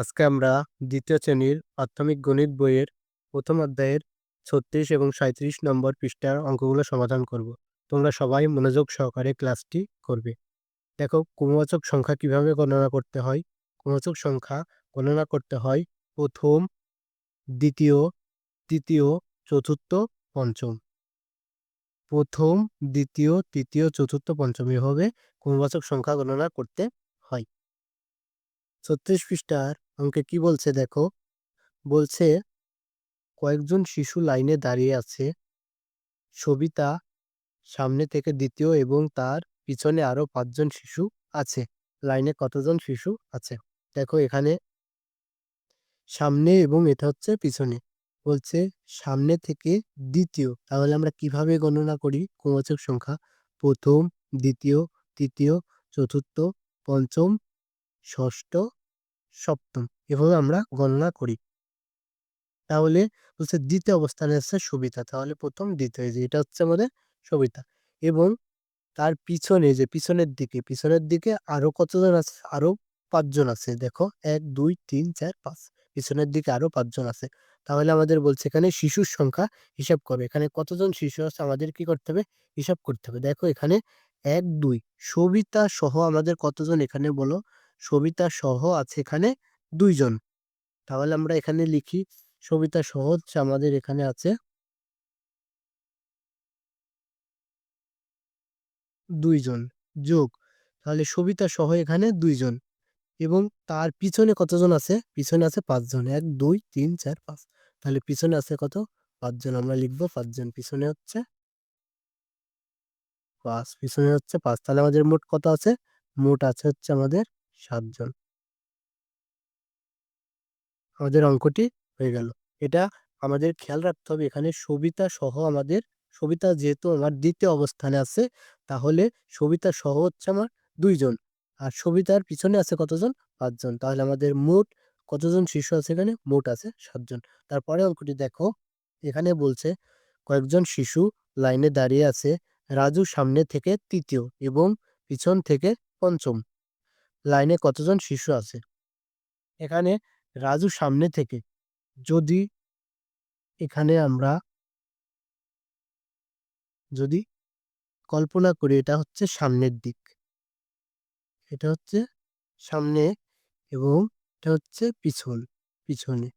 আজকে আমরা দ্বিতীয় শ্রেণির প্রাথমিক গণিত বইয়ের প্রথম অধ্যায়ের ছত্রিশ এবং সাঁইত্রিশ নম্বর পৃষ্ঠার অঙ্কগুলো সমাধান করব। তোমরা সবাই মনোযোগ সহকারে ক্লাসটি করবে। দেখো, ক্রমবাচক সংখ্যা কীভাবে গণনা করতে হয়? ক্রমবাচক সংখ্যা গণনা করতে হয় প্রথম, দ্বিতীয়, তৃতীয়, চতুর্থ, পঞ্চম। প্রথম, দ্বিতীয়, তৃতীয়, চতুর্থ, পঞ্চম এভাবে ক্রমবাচক সংখ্যা গণনা করতে হয়। ছত্রিশ পৃষ্ঠার অঙ্কে কি বলছে দেখো? বলছে, কয়েকজন শিশু লাইনে দাঁড়িয়ে আছে। সবিতা সামনে থেকে দ্বিতীয় এবং তার পিছনে আরও পাঁচজন শিশু আছে। লাইনে কতজন শিশু আছে? দেখো এখানে সামনে এবং এটা হচ্ছে পিছনে। বলছে, সামনে থেকে দ্বিতীয়। তাহলে আমরা কীভাবে গণনা করি ক্রমবাচক সংখ্যা? প্রথম, দ্বিতীয়, তৃতীয়, চতুর্থ, পঞ্চম, ষষ্ঠ সপ্তম। এভাবে আমরা গণনা করি। তাহলে হচ্ছে দ্বিতীয় অবস্থানে আছে সবিতা। তাহলে প্রথম দ্বিতীয় যে এটা হচ্ছে আমাদের সবিতা। এবং তার পিছনে যে পিছনের দিকে পিছনের দিকে আরও কতজন আছে? আরও পাঁচজন আছে। দেখো, এক, দুই, তিন, চার, পাঁচ। পিছনের দিকে আরও পাঁচজন আছে। তাহলে আমাদের বলছে এখানে শিশুর সংখ্যা হিসাব করবে। এখানে কতজন শিশু আছে? আমাদের কি করতে হবে? হিসাব করতে হবে। দেখো এখানে এক, দুই। সবিতা সহ আমাদের কতজন এখানে বলো? সবিতা সহ আছে এখানে দুইজন। তাহলে আমরা এখানে লিখি, সবিতা সহ হচ্ছে আমাদের এখানে আছে দুইজন, যোগ। তাহলে সবিতা সহ এখানে দুইজন এবং তার পিছনে কতজন আছে? পিছনে আছে পাঁচজন। এক, দুই, তিন, চার, পাঁচ। তাহলে পিছনে আছে কত? পাঁচজন। আমরা লিখব পাঁচজন। পিছনে হচ্ছে পাঁচ। পিছনে হচ্ছে পাঁচ। তাহলে আমাদের মোট কত আছে? মোট আছে হচ্ছে আমাদের সাতজন। আমাদের অঙ্কটি হয়ে গেল। এটা আমাদের খেয়াল রাখতে হবে। এখানে সবিতা সহ আমাদের, সবিতা যেহেতু আমার দ্বিতীয় অবস্থানে আছে, তাহলে সবিতা সহ হচ্ছে আমার দুইজন। আর সবিতার পিছনে আছে কতজন? পাঁচজন। তাহলে আমাদের মোট কতজন শিশু আছে এখানে? মোট আছে সাতজন। তারপরে অঙ্কটি দেখো। এখানে বলছে, কয়েকজন শিশু লাইনে দাঁড়িয়ে আছে, রাজু সামনে থেকে তৃতীয় এবং পিছন থেকে পঞ্চম। লাইনে কতজন শিশু আছে? এখানে রাজু সামনে থেকে। যদি এখানে আমরা যদি কল্পনা করি, এটা হচ্ছে সামনের দিক। এটা হচ্ছে সামনে এবং এটা হচ্ছে পিছন, পিছনে।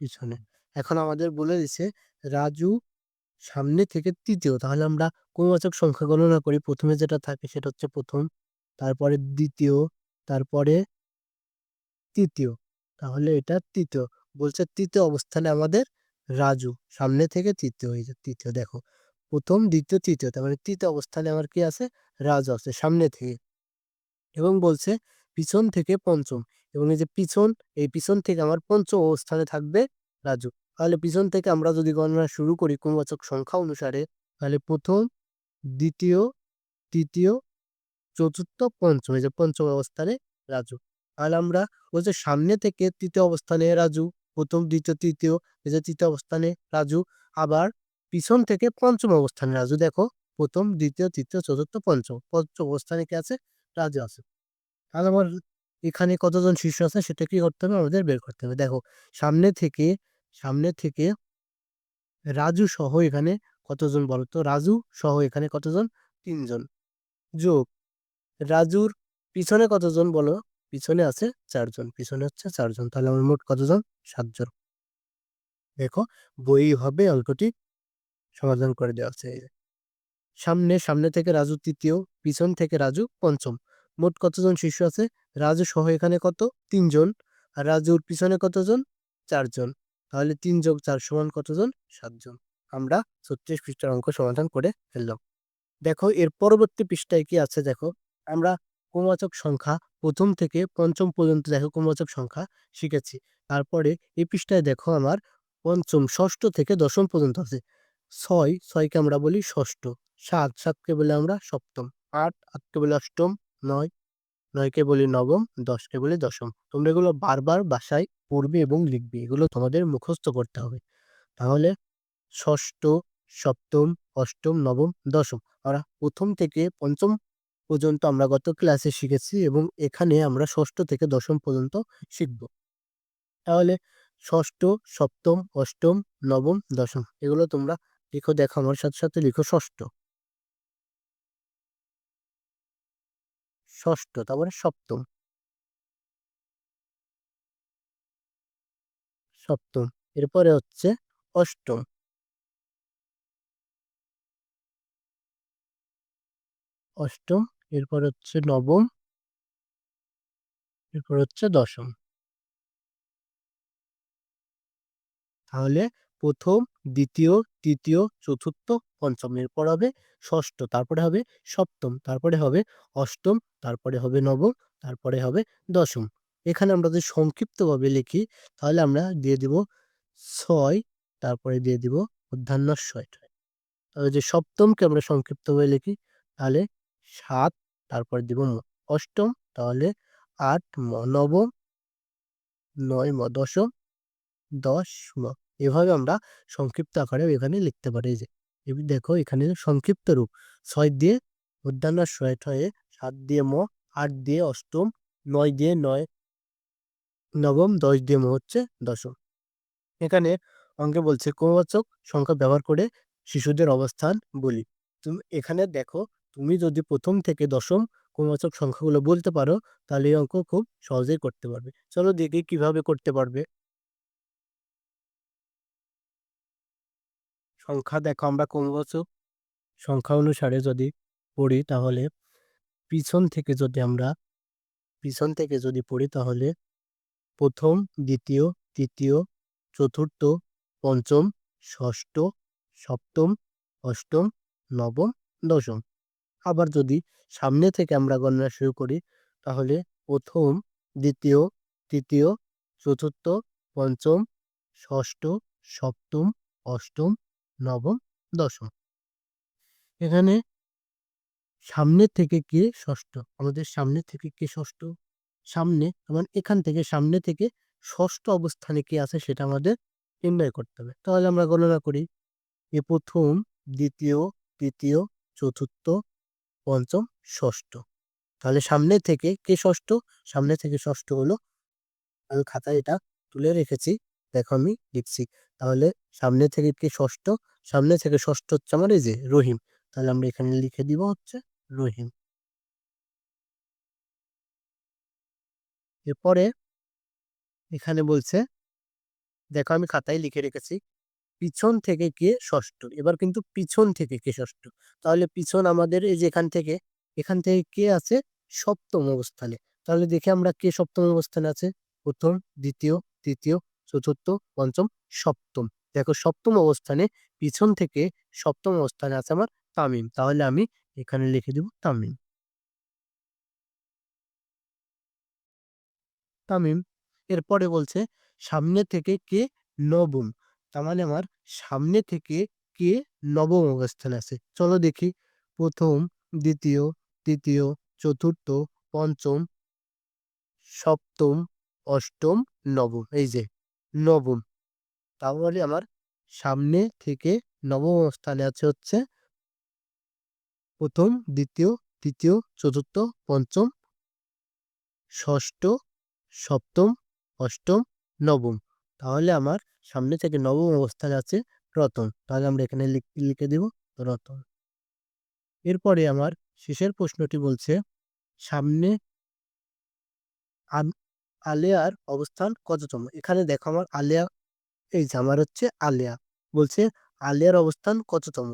পিছনে। এখন আমাদের বলে দিছে, রাজু সামনে থেকে তৃতীয়। তাহলে আমরা ক্রমবাচক সংখ্যা গণনা করি। প্রথমে যেটা থাকে, সেটা হচ্ছে প্রথম তারপরে দ্বিতীয়, তারপরে তৃতীয়। তাহলে এটা তৃতীয়। বলছে তৃতীয় অবস্থানে আমাদের রাজু। সামনে থেকে তৃতীয় হয়ে যায়, তৃতীয়। দেখো, প্রথম, দ্বিতীয়, তৃতীয়। তার মানে তৃতীয় অবস্থানে আমার কি আছে? রাজু আছে সামনে থেকে। এবং বলছে পিছন থেকে পঞ্চম। এবং এই যে পিছন, এই পিছন থেকে আমার পঞ্চম অবস্থানে থাকবে রাজু। তাহলে পিছন থেকে আমরা যদি গণনা শুরু করি ক্রমবাচক সংখ্যা অনুসারে, তাহলে প্রথম, দ্বিতীয়, তৃতীয় চতুর্থ পঞ্চম, এই যে পঞ্চম অবস্থানে রাজু। তাহলে আমরা ওই যে সামনে থেকে তৃতীয় অবস্থানে রাজু, প্রথম, দ্বিতীয়, তৃতীয়, এই যে তৃতীয় অবস্থানে রাজু, আবার পিছন থেকে পঞ্চম অবস্থানে রাজু। দেখো, প্রথম, দ্বিতীয়, তৃতীয়, চতুর্থ, পঞ্চম। পঞ্চম অবস্থানে কি আছে? রাজু আছে। তাহলে আমার এখানে কতজন শিশু আছে সেটা কি করতে হবে? আমাদের বের করতে হবে। দেখো, সামনে থেকে সামনে থেকে রাজু সহ এখানে কতজন বলো তো রাজু সহ এখানে কতজন? তিনজন। যোগ রাজুর পিছনে কতজন বলো? পিছনে আছে চারজন, পিছনে হচ্ছে চারজন, তাহলে আমার মোট কতজন? সাতজন। দেখো, বই হবে অঙ্কটি সমাধান করে দেওয়া আছে। সামনে সামনে থেকে রাজু তৃতীয়, পিছন থেকে রাজু পঞ্চম। মোট কতজন শিশু আছে? রাজু সহ এখানে কত? তিনজন। আর রাজুর পিছনে কতজন? চারজন। তাহলে তিন যোগ চার সমান কতজন? সাতজন। আমরা ছত্রিশ পৃষ্ঠার অঙ্ক সমাধান করে ফেললাম। দেখো, এর পরবর্তী পৃষ্ঠায় কি আছে? দেখো আমরা ক্রমবাচক সংখ্যা প্রথম থেকে পঞ্চম পর্যন্ত দেখো ক্রমবাচক সংখ্যা শিখেছি। তারপরে এই পৃষ্ঠায় দেখো আমার পঞ্চম, ষষ্ঠ থেকে দশম পর্যন্ত আছে। ছয়, ছয়কে আমরা বলি ষষ্ঠ। সাত, সাতকে বলি আমরা সপ্তম। আট, আটকে বলি অষ্টম। নয়, নয়কে বলি নবম। দশকে বলি দশম। তোমরা এগুলো বারবার বাসায় পড়বে এবং লিখবে। এগুলো তোমাদের মুখস্থ করতে হবে। তাহলে ষষ্ঠ, সপ্তম, অষ্টম, নবম, দশম। আমরা প্রথম থেকে পঞ্চম পর্যন্ত আমরা গত ক্লাসে শিখেছি এবং এখানে আমরা ষষ্ঠ থেকে দশম পর্যন্ত শিখব। তাহলে ষষ্ঠ, সপ্তম, অষ্টম, নবম, দশম এগুলো তোমরা লিখো, দেখো, আমার সাথে সাথে লিখো ষষ্ঠ। ষষ্ঠ, তারপরে সপ্তম। সপ্তম, এরপরে হচ্ছে অষ্টম। অষ্টম, এরপর হচ্ছে নবম, এরপর হচ্ছে দশম। তাহলে প্রথম, দ্বিতীয়, তৃতীয়, চতুর্থ, পঞ্চম, এরপর হবে ষষ্ঠ, তারপরে হবে সপ্তম, তারপরে হবে অষ্টম, তারপরে হবে নবম, তারপরে হবে দশম। এখানে আমরা যদি সংক্ষিপ্তভাবে লিখি, তাহলে আমরা দিয়ে দিব ছয়, তারপরে দিয়ে দিব মধ্যাহ্ন ছয়। তাহলে যে সপ্তমকে আমরা সংক্ষিপ্তভাবে লিখি, তাহলে সাত, তারপর দিব অষ্টম, তাহলে আট নবম, নয় দশম, দশ এভাবে আমরা সংক্ষিপ্ত আকারে এখানে লিখতে পারি যে। দেখো এখানে সংক্ষিপ্ত রূপ, ছয় দিয়ে মধ্যাহ্ন ছয় হয়ে সাত দিয়ে ম, আট দিয়ে অষ্টম, নয় দিয়ে নয়, নবম, দশ দিয়ে ম হচ্ছে দশম। এখানে অঙ্কে বলছে, ক্রমবাচক সংখ্যা ব্যবহার করে শিশুদের অবস্থান বলি। তুমি এখানে দেখো তুমি যদি প্রথম থেকে দশম ক্রমবাচক সংখ্যাগুলো বলতে পারো, তাহলে এই অঙ্ক খুব সহজেই করতে পারবে। চলো দেখি কীভাবে করতে পারবে। সংখ্যা দেখো আমরা ক্রমবাচক সংখ্যা অনুসারে যদি পড়ি তাহলে পিছন থেকে যদি আমরা, পিছন থেকে যদি পড়ি তাহলে প্রথম, দ্বিতীয়, তৃতীয়, চতুর্থ, পঞ্চম, ষষ্ঠ, সপ্তম, অষ্টম, নবম, দশম। আবার যদি সামনে থেকে আমরা গণনা শুরু করি, তাহলে প্রথম, দ্বিতীয়, তৃতীয়, চতুর্থ, পঞ্চম, ষষ্ঠ, সপ্তম, অষ্টম, নবম, দশম। এখানে সামনে থেকে কে ষষ্ঠ? আমাদের সামনে থেকে কে ষষ্ঠ? সামনে মানে এখান থেকে সামনে থেকে ষষ্ঠ অবস্থানে কে আছে সেটা আমাদের নির্ণয় করতে হবে। তাহলে আমরা গণনা করি। এ প্রথম, দ্বিতীয়, তৃতীয়, চতুর্থ পঞ্চম ষষ্ঠ। তাহলে সামনে থেকে কে ষষ্ঠ? সামনে থেকে ষষ্ঠ হলো আমি খাতায় এটা তুলে রেখেছি, দেখো আমি লিখছি। তাহলে সামনে থেকে কে ষষ্ঠ? সামনে থেকে ষষ্ঠ হচ্ছে আমার এই যে রহিম। তাহলে আমরা এখানে লিখে দিব হচ্ছে রহিম। এরপরে এখানে বলছে, দেখো আমি খাতায় লিখে রেখেছি পিছন থেকে কে ষষ্ঠ? এবার কিন্তু পিছন থেকে কে ষষ্ঠ? তাহলে পিছন আমাদের এই যে এখান থেকে এখান থেকে কে আছে? সপ্তম অবস্থানে। তাহলে দেখে আমরা কে সপ্তম অবস্থানে আছে? প্রথম, দ্বিতীয়, তৃতীয়, চতুর্থ, পঞ্চম, সপ্তম। দেখো সপ্তম অবস্থানে পিছন থেকে সপ্তম অবস্থানে আছে আমার তামিম। তাহলে আমি এখানে লিখে দিব তামিম। তামিম, এরপরে বলছে সামনে থেকে কে নবম? মানে আমার সামনে থেকে কে নবম অবস্থানে আছে? চলো দেখি। প্রথম, দ্বিতীয়, তৃতীয়, চতুর্থ, পঞ্চম, সপ্তম, অষ্টম, নবম। এই যে, নবম। তাহলে আমার সামনে থেকে নবম অবস্থানে আছে হচ্ছে প্রথম, দ্বিতীয়, তৃতীয়, চতুর্থ, পঞ্চম, ষষ্ঠ, সপ্তম, অষ্টম, নবম। তাহলে আমার সামনে থেকে নবম অবস্থায় আছে রতন। তাহলে আমরা এখানে লিখে দেব রতন। এরপরে আমার শেষের প্রশ্নটি বলছে, সামনে আলেয়ার অবস্থান কততম? এখানে দেখো আমার আলেয়া, এই যে আমার হচ্ছে আলেয়া। বলছে আলেয়ার অবস্থান কততম?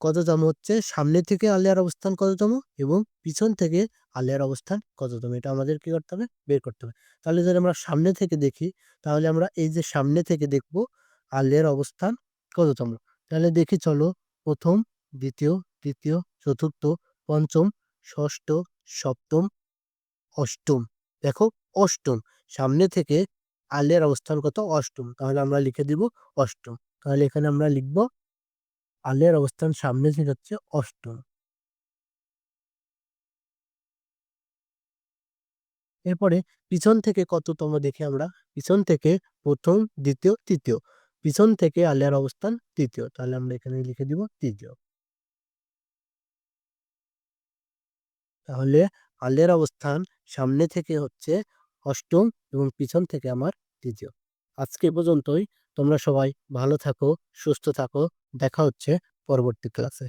কততম হচ্ছে, সামনে থেকে আলেয়ার অবস্থান কততম এবং পিছন থেকে আলেয়ার অবস্থান কততম এটা আমাদের কি করতে হবে? বের করতে হবে। তাহলে যদি আমরা সামনে থেকে দেখি, তাহলে আমরা এই যে সামনে থেকে দেখব, আলিয়ার অবস্থান কততম তাহলে দেখি চলো, প্রথম, দ্বিতীয়, তৃতীয়, চতুর্থ, পঞ্চম, ষষ্ঠ, সপ্তম, অষ্টম। দেখো, অষ্টম। সামনে থেকে আলের অবস্থান কত? অষ্টম। তাহলে আমরা লিখে দিব অষ্টম। তাহলে এখানে আমরা লিখব আলের অবস্থান সামনে থেকে হচ্ছে অষ্টম। এরপরে পিছন থেকে কততম দেখি আমরা? পিছন থেকে প্রথম, দ্বিতীয়, তৃতীয়। পিছন থেকে আলিয়ার অবস্থান তৃতীয়। তাহলে আমরা এখানে লিখে দিব তৃতীয়। তাহলে আলের অবস্থান সামনে থেকে হচ্ছে অষ্টম এবং পিছন থেকে আমার তৃতীয়। আজকে পর্যন্তই। তোমরা সবাই ভালো থাকো, সুস্থ থাকো। দেখা হচ্ছে পরবর্তী ক্লাসে।